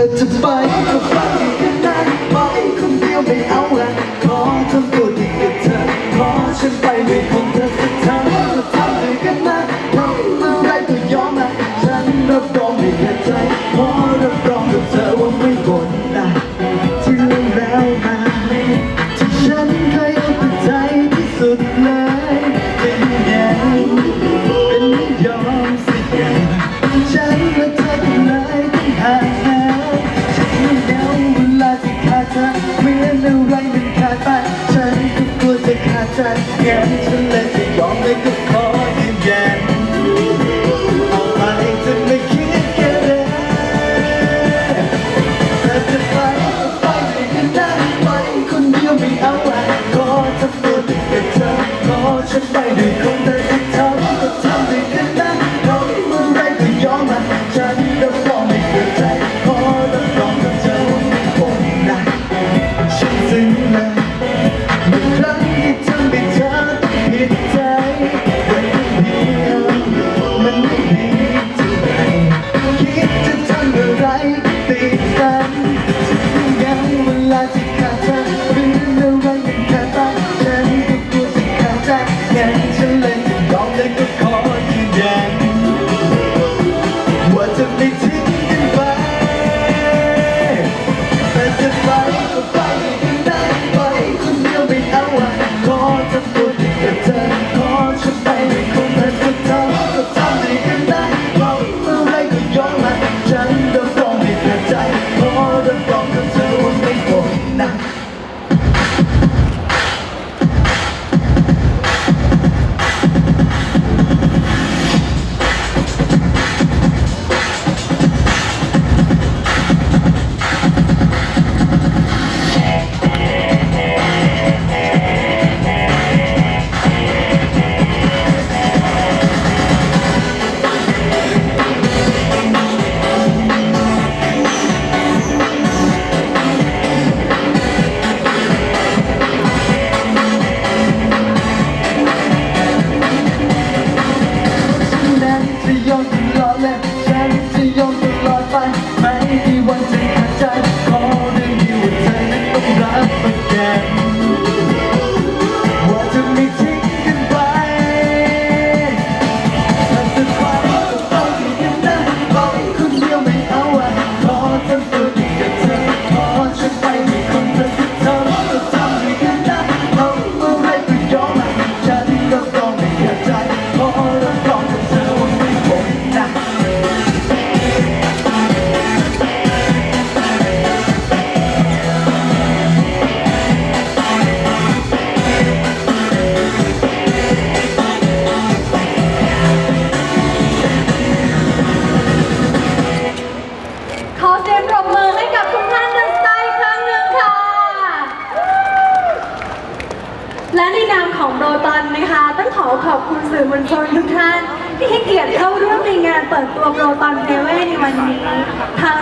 เธอจะไปก็ไปก็ได้ไปคนเดียวไม่เอาละขอทำตัวดีกับเธอขอฉันไปไม่พอ ใจแค่ฉันเลยจะยอมได้ก็ขอยืนยัน Yeah. ันนะคะ ต้องขอขอบคุณสื่อมวลชนทุกท่าน ที่ให้เกียรติเข้าร่วมในงานเปิดตัวโปรตอนเทเว่ในวันนี้ทาง